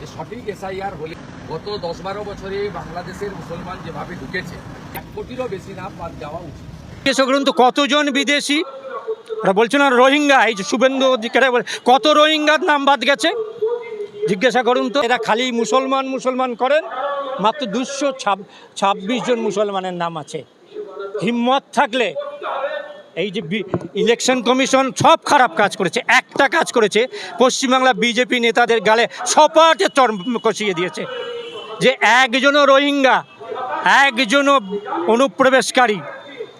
যে সঠিক এসআইআর হলে গত দশ বারো বছরে বাংলাদেশের মুসলমান যেভাবে ঢুকেছে, এক কোটিরও বেশি নাম বাদ যাওয়া উচিত। কতজন বিদেশি? ওরা বলছে না, রোহিঙ্গা, এই যে শুভেন্দু কত রোহিঙ্গার নাম বাদ গেছে? জিজ্ঞাসা করুন তো, এরা খালি মুসলমান মুসলমান করেন, মাত্র দুশো ছাব্বিশ জন মুসলমানের নাম আছে। হিম্মত থাকলে এই যে ইলেকশন কমিশন সব খারাপ কাজ করেছে, একটা কাজ করেছে, পশ্চিমবাংলা বিজেপি নেতাদের গালে সপাটে চর কষিয়ে দিয়েছে। যে একজনও রোহিঙ্গা, একজনও অনুপ্রবেশকারী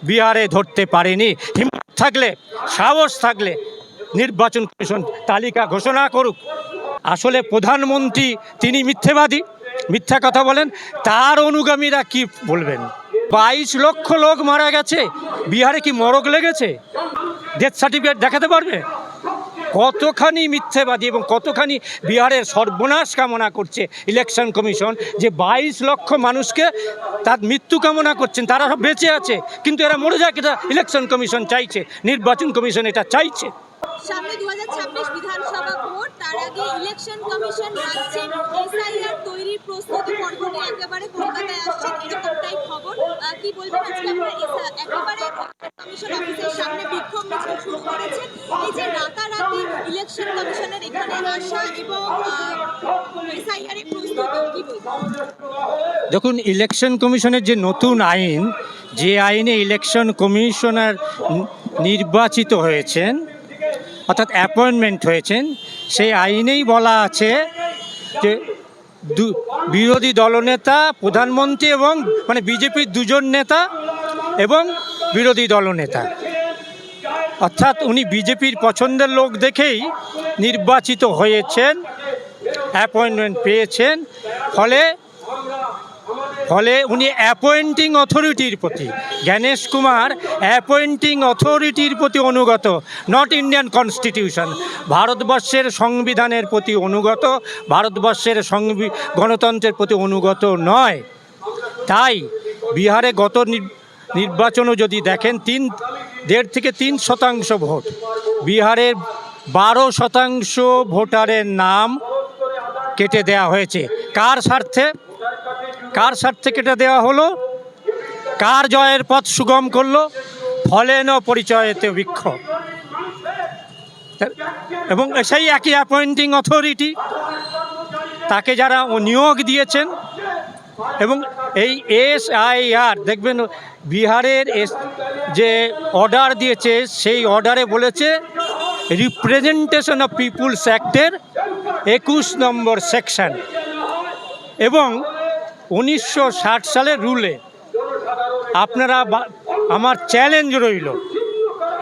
বিহারে ধরতে পারেনি। হিম্মত থাকলে, সাহস থাকলে নির্বাচন কমিশন তালিকা ঘোষণা করুক। আসলে প্রধানমন্ত্রী তিনি মিথ্যেবাদী, মিথ্যা কথা বলেন, তার অনুগামীরা কি বলবেন? বাইশ লক্ষ লোক মারা গেছে। বিহারে কি মরক লেগেছে? ডেথ সার্টিফিকেট দেখাতে পারবে? কতখানি মিথ্যেবাদী এবং কতখানি বিহারের সর্বনাশ কামনা করছে ইলেকশন কমিশন যে বাইশ লক্ষ মানুষকে তার মৃত্যু কামনা করছেন, তারা সব বেঁচে আছে, কিন্তু এরা মরে যাক, এটা ইলেকশন কমিশন চাইছে, নির্বাচন কমিশন এটা চাইছে। সামনে বিধানসভা তার আগে ইলেকশন কমিশন এসআইআর তৈরির প্রস্তুতি পর্ব নিয়ে একেবারে কলকাতায় আসছেন এরকমটাই খবর। কি বলবেন? আজকে আপনারা একেবারে কমিশন অফিসের সামনে বিক্ষোভ মিছিল শুরু এই যে রাতারাতি ইলেকশন কমিশনের এখানে আসা এবং প্রস্তুতি কি দেখুন ইলেকশন কমিশনের যে নতুন আইন, যে আইনে ইলেকশন কমিশনার নির্বাচিত হয়েছেন অর্থাৎ অ্যাপয়েন্টমেন্ট হয়েছেন, সেই আইনেই বলা আছে যে বিরোধী দলনেতা, প্রধানমন্ত্রী এবং মানে বিজেপির দুজন নেতা এবং বিরোধী দলনেতা। অর্থাৎ উনি বিজেপির পছন্দের লোক দেখেই নির্বাচিত হয়েছেন, অ্যাপয়েন্টমেন্ট পেয়েছেন, ফলে ফলে উনি অ্যাপয়েন্টিং অথরিটির প্রতি, জ্ঞানেশ কুমার অ্যাপয়েন্টিং অথরিটির প্রতি অনুগত নট ইন্ডিয়ান কনস্টিটিউশন ভারতবর্ষের সংবিধানের প্রতি অনুগত, ভারতবর্ষের সংবি, গণতন্ত্রের প্রতি অনুগত নয়। তাই বিহারে গত নির- নির্বাচনও যদি দেখেন, তিন, দেড় থেকে তিন শতাংশ ভোট। বিহারের বারো শতাংশ ভোটারের নাম কেটে দেওয়া হয়েছে। কার স্বার্থে? কার স্বার্থে কেটে দেওয়া হলো? কার জয়ের পথ সুগম করল? ফলেন পরিচয়েতে বৃক্ষ। এবং সেই একই অ্যাপয়েন্টিং অথরিটি তাকে যারা নিয়োগ দিয়েছেন, এবং এই এস আই আর, দেখবেন বিহারের এস যে অর্ডার দিয়েছে, সেই অর্ডারে বলেছে রিপ্রেজেন্টেশন অফ পিপুলস অ্যাক্টের একুশ নম্বর সেকশন এবং উনিশশো ষাট সালের রুলে আপনারা আমার চ্যালেঞ্জ রইল।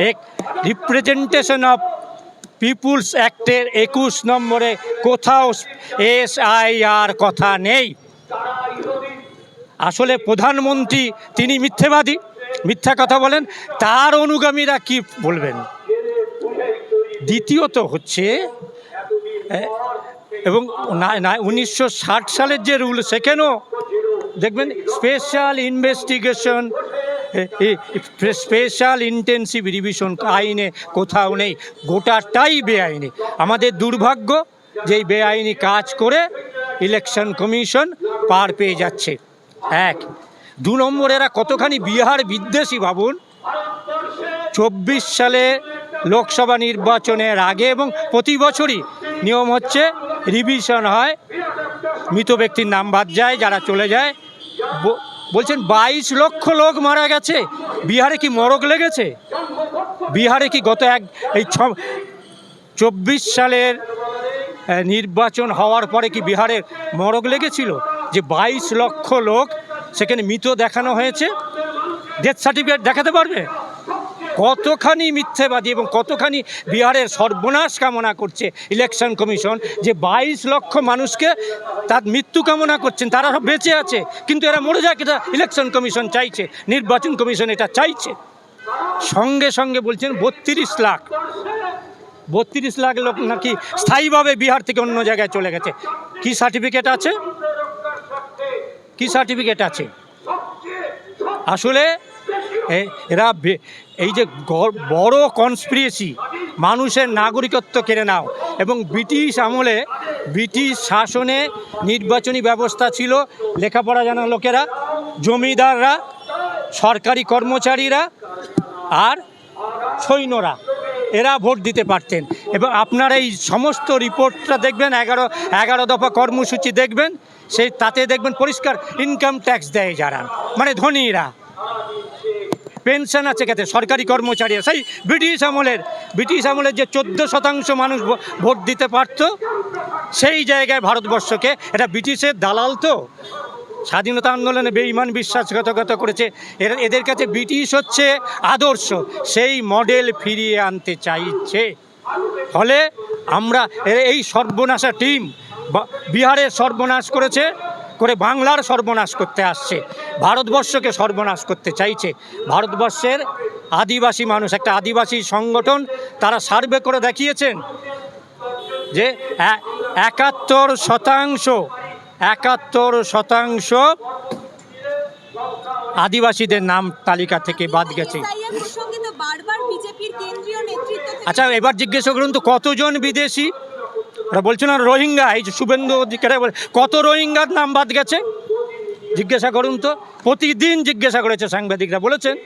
এক রিপ্রেজেন্টেশন অফ পিপুলস অ্যাক্টের একুশ নম্বরে কোথাও এস আই আর কথা নেই। আসলে প্রধানমন্ত্রী, তিনি মিথ্যেবাদী, মিথ্যা কথা বলেন, তার অনুগামীরা কি বলবেন? দ্বিতীয়ত হচ্ছে এবং উনিশশো ষাট সালের যে রুল সেখানেও দেখবেন special investigation special intensive revision আইনে কোথাও নেই, গোটাটাই বেআইনি। আমাদের দুর্ভাগ্য যে এই বেআইনি কাজ করে ইলেকশন কমিশন পার পেয়ে যাচ্ছে। এক, দু নম্বর, এরা কতখানি বিহার বিদ্বেষী ভাবুন? চব্বিশ সালে লোকসভা নির্বাচনের আগে এবং প্রতি বছরই নিয়ম হচ্ছে রিভিশন হয় মৃত ব্যক্তির নাম বাদ যায়, যারা চলে যায়। বলছেন, বাইশ লক্ষ লোক মারা গেছে। বিহারে কি মরক লেগেছে? বিহারে কি গত এক, এই ছ, চব্বিশ সালের নির্বাচন হওয়ার পরে কি বিহারে মরক লেগেছিল? যে বাইশ লক্ষ লোক সেখানে মৃত দেখানো হয়েছে। ডেথ সার্টিফিকেট দেখাতে পারবে? কতখানি মিথ্যেবাদী এবং কতখানি বিহারের সর্বনাশ কামনা করছে ইলেকশন কমিশন যে বাইশ লক্ষ মানুষকে তার মৃত্যু কামনা করছেন, তারা সব বেঁচে আছে, কিন্তু এরা মরে যাক এটা ইলেকশন কমিশন চাইছে, নির্বাচন কমিশন এটা চাইছে। সঙ্গে সঙ্গে বলছেন বত্রিশ লাখ। বত্রিশ লাখ লোক নাকি স্থায়ীভাবে বিহার থেকে অন্য জায়গায় চলে গেছে। কি সার্টিফিকেট আছে? কি সার্টিফিকেট আছে? আসলে এরা এই যে বড় কনস্পিরেসি মানুষের নাগরিকত্ব কেড়ে নাও। এবং ব্রিটিশ আমলে, ব্রিটিশ শাসনে নির্বাচনী ব্যবস্থা ছিল, লেখাপড়া জানা লোকেরা, জমিদাররা, সরকারি কর্মচারীরা আর সৈন্যরা, এরা ভোট দিতে পারতেন। এবং আপনারা এই সমস্ত রিপোর্টটা দেখবেন, এগারো এগারো দফা কর্মসূচি দেখবেন, সেই তাতে দেখবেন পরিষ্কার ইনকাম ট্যাক্স দেয় যারা মানে ধনীরা। পেনশন আছে খেতে, সরকারি কর্মচারী সেই ব্রিটিশ আমলের ব্রিটিশ আমলের যে চোদ্দ শতাংশ মানুষ ভোট দিতে পারতো, সেই জায়গায় ভারতবর্ষকে, এটা ব্রিটিশের দালাল তো, স্বাধীনতা আন্দোলনে বেঈমান বিশ্বাসঘাতকতা করেছে। এরা, এদের কাছে ব্রিটিশ হচ্ছে আদর্শ, সেই মডেল ফিরিয়ে আনতে চাইছে। ফলে আমরা এই সর্বনাশা টিম বা- বিহারের সর্বনাশ করেছে। করে বাংলার সর্বনাশ করতে আসছে। ভারতবর্ষকে সর্বনাশ করতে চাইছে। ভারতবর্ষের আদিবাসী মানুষ একটা আদিবাসী সংগঠন তারা সার্ভে করে দেখিয়েছেন যে একাত্তর শতাংশ একাত্তর শতাংশ আদিবাসীদের নাম তালিকা থেকে বাদ গেছে। আচ্ছা এবার জিজ্ঞেস করুন তো কতজন বিদেশি? ওরা বলছে না, রোহিঙ্গা। এই যে শুভেন্দু অধিকারে কত রোহিঙ্গার নাম বাদ গেছে? জিজ্ঞাসা করুন তো। প্রতিদিন জিজ্ঞাসা করেছে সাংবাদিকরা বলেছেন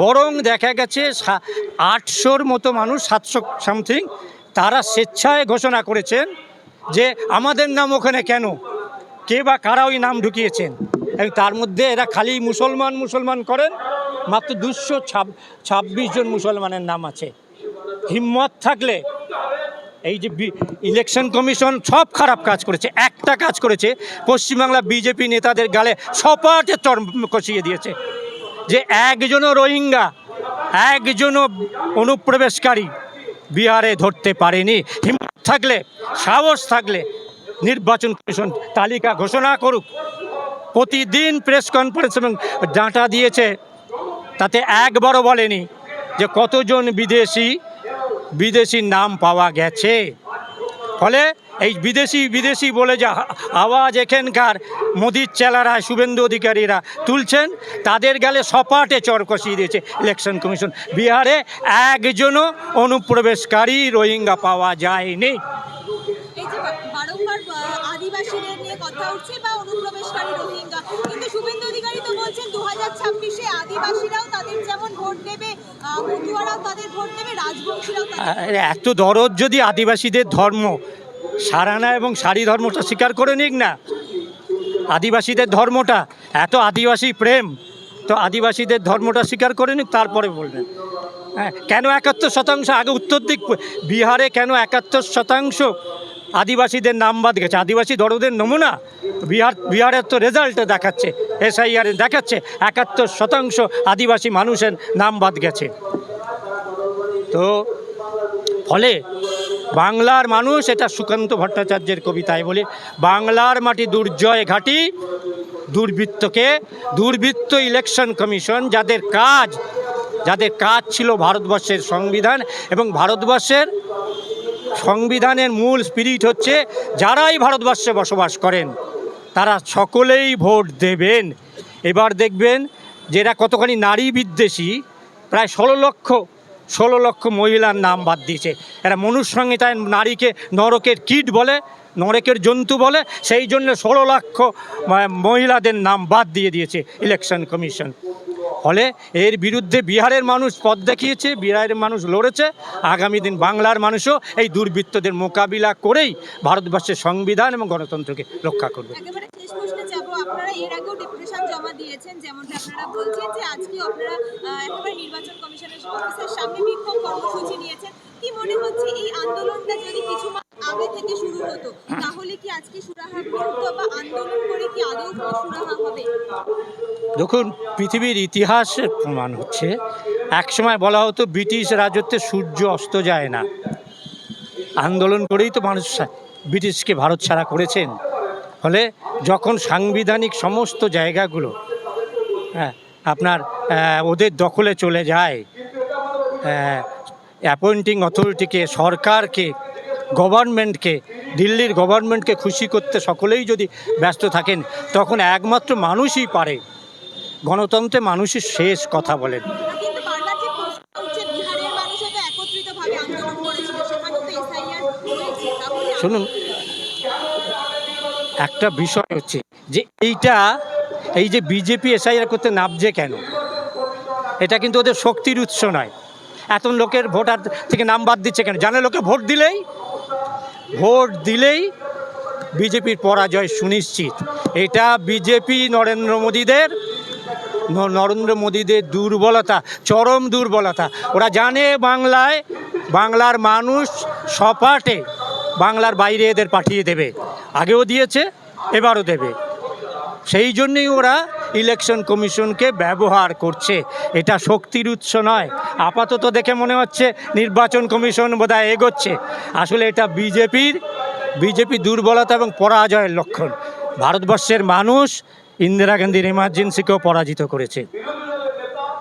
বরং দেখা গেছে আটশোর মতো মানুষ, সাতশো সামথিং, তারা স্বেচ্ছায় ঘোষণা করেছেন যে আমাদের নাম ওখানে কেন? কে বা কারা ওই নাম ঢুকিয়েছেন? এবং তার মধ্যে এরা খালি মুসলমান মুসলমান করেন, মাত্র দুশো ছাব্বিশ জন মুসলমানের নাম আছে। হিম্মত থাকলে এই যে ইলেকশন কমিশন সব খারাপ কাজ করেছে, একটা কাজ করেছে, পশ্চিমবাংলা বিজেপি নেতাদের গালে সপাটে চর কষিয়ে দিয়েছে। যে একজনও রোহিঙ্গা, একজনও অনুপ্রবেশকারী বিহারে ধরতে পারেনি। হিম্মত থাকলে, সাহস থাকলে নির্বাচন কমিশন তালিকা ঘোষণা করুক। প্রতিদিন প্রেস কনফারেন্স এবং ডাটা দিয়েছে, তাতে একবারও বলেনি যে কতজন বিদেশি বিদেশির নাম পাওয়া গেছে। ফলে এই বিদেশি বিদেশি বলে যে আওয়াজ এখানকার মোদির চেলারা, শুভেন্দু অধিকারীরা তুলছেন, তাদের গেলে সপাটে চর কষিয়ে দিয়েছে ইলেকশন কমিশন বিহারে একজনও অনুপ্রবেশকারী রোহিঙ্গা পাওয়া যায়নি। আদিবাসীরাও তাদের যেমন ভোট দেবে আহ, মতুয়ারাও তাদের ভোট দেবে রাজবংশীরাও তাদের আর এত দরদ যদি আদিবাসীদের ধর্ম, সারানা এবং সারি ধর্মটা স্বীকার করে নিক না, আদিবাসীদের ধর্মটা, এত আদিবাসী প্রেম, তো আদিবাসীদের ধর্মটা স্বীকার করে নিক, তারপরে বলবেন। হ্যাঁ কেন একাত্তর শতাংশ? আগে উত্তর দিক, বিহারে কেন একাত্তর শতাংশ আদিবাসীদের নাম বাদ গেছে? আদিবাসী দরদের নমুনা? বিহার বিহারের তো রেজাল্ট দেখাচ্ছে। এসআইআর দেখাচ্ছে, একাত্তর শতাংশ আদিবাসী মানুষের নাম বাদ গেছে। তো ফলে বাংলার মানুষ এটা সুকান্ত ভট্টাচার্যের কবিতায় বলে, বাংলার মাটি দুর্জয় ঘাটি, দুর্বৃত্তকে দুর্বৃত্ত ইলেকশন কমিশন, যাদের কাজ যাদের কাজ ছিল ভারতবর্ষের সংবিধান এবং ভারতবর্ষের সংবিধানের মূল স্পিরিট হচ্ছে যারাই ভারতবর্ষে বসবাস করেন তারা সকলেই ভোট দেবেন। এবার দেখবেন যে এরা কতখানি নারী বিদ্বেষী। প্রায় ষোলো লক্ষ ষোলো লক্ষ মহিলার নাম বাদ দিয়েছে। এরা মনুসংহিতায় নারীকে নরকের কীট বলে, নরকের জন্তু বলে, সেই জন্য ষোলো লক্ষ মহিলাদের নাম বাদ দিয়ে দিয়েছে ইলেকশন কমিশন। ফলে এর বিরুদ্ধে বিহারের মানুষ পথ দেখিয়েছে, বিহারের মানুষ লড়েছে। আগামী দিন বাংলার মানুষও এই দুর্বৃত্তদের মোকাবিলা করেই ভারতবর্ষের সংবিধান এবং গণতন্ত্রকে রক্ষা করবে। আগে থেকে শুরু হতো। তাহলে কি আজকে সুরাহা বা আন্দোলন করে কি আদৌ সুরাহা হবে? দেখুন, পৃথিবীর ইতিহাসের প্রমাণ হচ্ছে, একসময় বলা হতো, ব্রিটিশ রাজত্বে সূর্য অস্ত যায় না। আন্দোলন করেই তো মানুষ ব্রিটিশকে ভারত ছাড়া করেছেন। ফলে যখন সাংবিধানিক সমস্ত জায়গাগুলো হ্যাঁ আপনার ওদের দখলে চলে যায় অ্যাপয়েন্টিং অথরিটিকে সরকারকে গভর্নমেন্টকে দিল্লির গভর্নমেন্টকে খুশি করতে সকলেই যদি ব্যস্ত থাকেন তখন একমাত্র মানুষই পারে। গণতন্ত্রে মানুষই শেষ কথা বলেন। শুনুন একটা বিষয় হচ্ছে যে এইটা এই যে বিজেপি এসআইআর করতে নামছে কেন? এটা কিন্তু ওদের শক্তির উৎস নয়। এত লোকের ভোটার থেকে নাম বাদ দিচ্ছে কেন? জানে লোকে ভোট দিলেই ভোট দিলেই বিজেপির পরাজয় সুনিশ্চিত। এটা বিজেপি নরেন্দ্র মোদীদের নরেন্দ্র মোদীদের দুর্বলতা, চরম দুর্বলতা। ওরা জানে বাংলায়, বাংলার মানুষ সপাটে বাংলার বাইরে এদের পাঠিয়ে দেবে। আগেও দিয়েছে, এবারও দেবে। সেই জন্যই ওরা ইলেকশন কমিশনকে ব্যবহার করছে। এটা শক্তির উৎস নয়। আপাতত দেখে মনে হচ্ছে নির্বাচন কমিশন বোধহয় এগোচ্ছে। আসলে এটা বিজেপির, বিজেপি দুর্বলতা এবং পরাজয়ের লক্ষণ। ভারতবর্ষের মানুষ ইন্দিরা গান্ধীর এমার্জেন্সিকেও পরাজিত করেছে।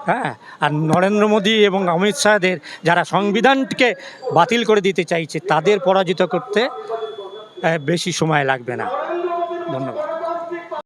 হ্যাঁ আর নরেন্দ্র মোদী এবং অমিত শাহদের যারা সংবিধানকে বাতিল করে দিতে চাইছে, তাদের পরাজিত করতে বেশি সময় লাগবে না। ধন্যবাদ।